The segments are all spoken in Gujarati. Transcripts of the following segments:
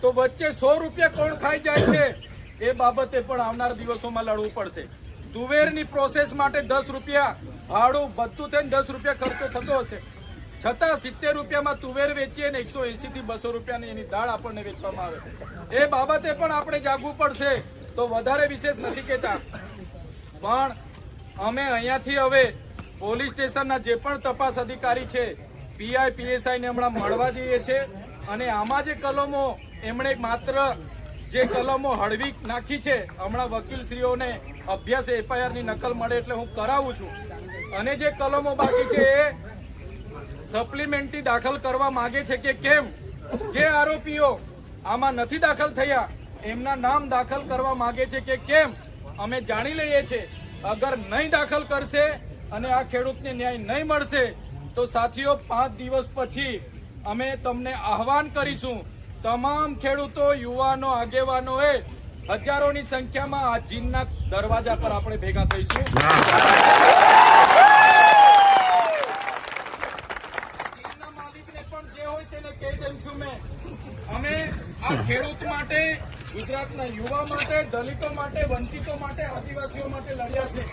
તો વચ્ચે સો રૂપિયા કોણ ખાઈ જાય છે? એ બાબતે પણ આવનાર દિવસોમાં લડવું પડશે. તુવેરની પ્રોસેસ માટે દસ રૂપિયા ભાડું બધું થઈને દસ રૂપિયા ખર્ચો થતો હશે. છતાં સિત્તેર રૂપિયામાં તુવેર વેચીએ ને એકસો એસી થી બસો રૂપિયાની એની દાળ આપણને વેચવામાં આવે એ બાબતે પણ આપણે જાગવું પડશે. તો વધારે વિશેષ નથી કહેતા. પણ અમે અહીંયાથી હવે પોલીસ સ્ટેશનના જે પણ તપાસ અધિકારી છે પીઆઈ પીએસઆઈ ને હમણાં મળવા જઈએ છે અને આમાં જે કલમો, એમણે માત્ર જે કલમો હળવી નાખી છે, હમણાં વકીલશ્રીઓને અભ્યાસ એફઆઈઆરની નકલ મળે એટલે હું કરાવું છું. અને જે કલમો બાકી છે એ સપ્લિમેન્ટરી દાખલ કરવા માંગે છે કે કેમ? જે આરોપીઓ આમાં નથી દાખલ થયા, એમના નામ દાખલ કરવા માંગે છે કે કેમ? અમે જાણી લઈએ છીએ અગર નહીં દાખલ કરશે અને આ ખેડૂતને ન્યાય નહીં મળશે, તો સાથીઓ, પાંચ દિવસ પછી અમે તમને આહવાન કરીશું. તમામ ખેડૂતો, યુવાનો, આગેવાનોએ હજારોની સંખ્યામાં આ જીનના દરવાજા પર આપણે ભેગા થઈશું. અમે આ ખેડૂત માટે, ગુજરાતના યુવા માટે, દલિતો માટે, વંચિતો માટે, આદિવાસીઓ માટે લડ્યા છે.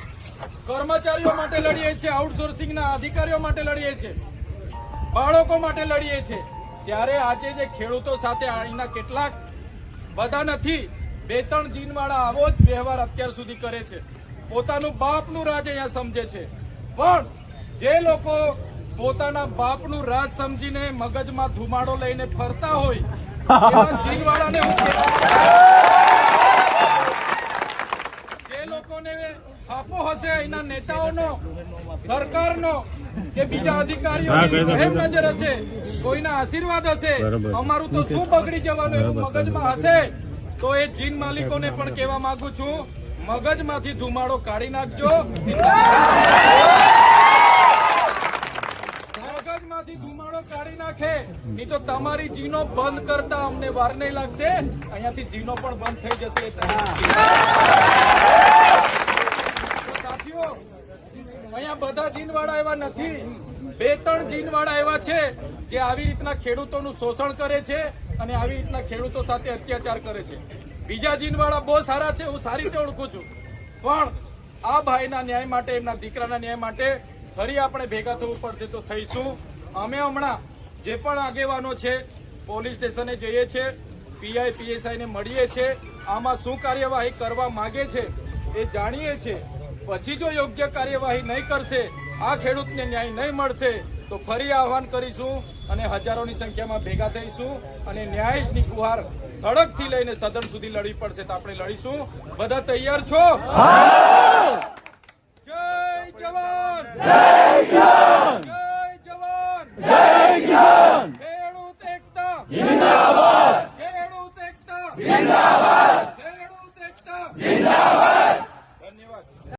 કર્મચારીઓ માટે લડીએ છીએ આઉટસોર્સિંગના અધિકારીઓ માટે લડીએ છીએ. બાળકો માટે લડીએ છીએ. ત્યારે આજે જે ખેડૂતો સાથે અહીંના કેટલાક બધા નથી, બે ત્રણ જીનવાળા આવો જ વ્યવહાર અત્યાર સુધી કરે છે. પોતાનું બાપનું રાજ અહીંયા સમજે છે. પણ જે લોકો પોતાના બાપનું રાજ સમજીને મગજમાં ધુમાડો લઈને ફરતા હોય, એવા જીનવાળાને કહેવા જે લોકોને આપો હશે અહીંના નેતાઓનો સરકારનો કે બીજા અધિકારીઓ એમ નજર હશે કોઈના આશીર્વાદ હશે અમારું તો શું બગડી જવાનું એવું મગજમાં હશે તો એ જીન માલિકોને પણ કહેવા માંગુ છું મગજમાંથી ધુમાડો કાઢી નાખજો. મગજમાંથી ધુમાડો કાઢી નાખે નહીં તો તમારી જીનો બંધ કરતા અમને વાર નહીં લાગશે. અહીંયાથી જીનો પણ બંધ થઈ જશે એ તો સાથીઓ અહીંયા બધા જીનવાળા એવા નથી બે ત્રણ જીનવાળા એવા છે જે આવી રીતના ખેડૂતોનું શોષણ કરે છે અને આવી રીતના ખેડૂતો સાથે અત્યાચાર કરે છે. બીજા જીનવાળા બહુ સારા છે, હું સારી રીતે ઓળખું છું. પણ આ ભાઈના ન્યાય માટે, એમના દીકરાના ન્યાય માટે ફરી આપણે ભેગા થવું પડશે તો થઈશું. અમે હમણાં જે પણ આગેવાનો છે, પોલીસ સ્ટેશને જઈએ છીએ, પીઆઈ, પીએસઆઈને મળીએ છીએ, આમાં શું કાર્યવાહી કરવા માગે છે એ જાણીએ છીએ. પછી જો યોગ્ય કાર્યવાહી નહીં કરશે, આ ખેડૂતને ન્યાય નહીં મળશે, તો ફરી આહવાન કરીશું અને હજારોની સંખ્યામાં ભેગા થઈશું અને ન્યાયની ગુહાર સડકથી લઈને સદન સુધી લડવી પડશે તો આપણે લડીશું. બધા તૈયાર છો? જય જવાન! જય જવાન! જય જવાન! ખેડૂત એકતા!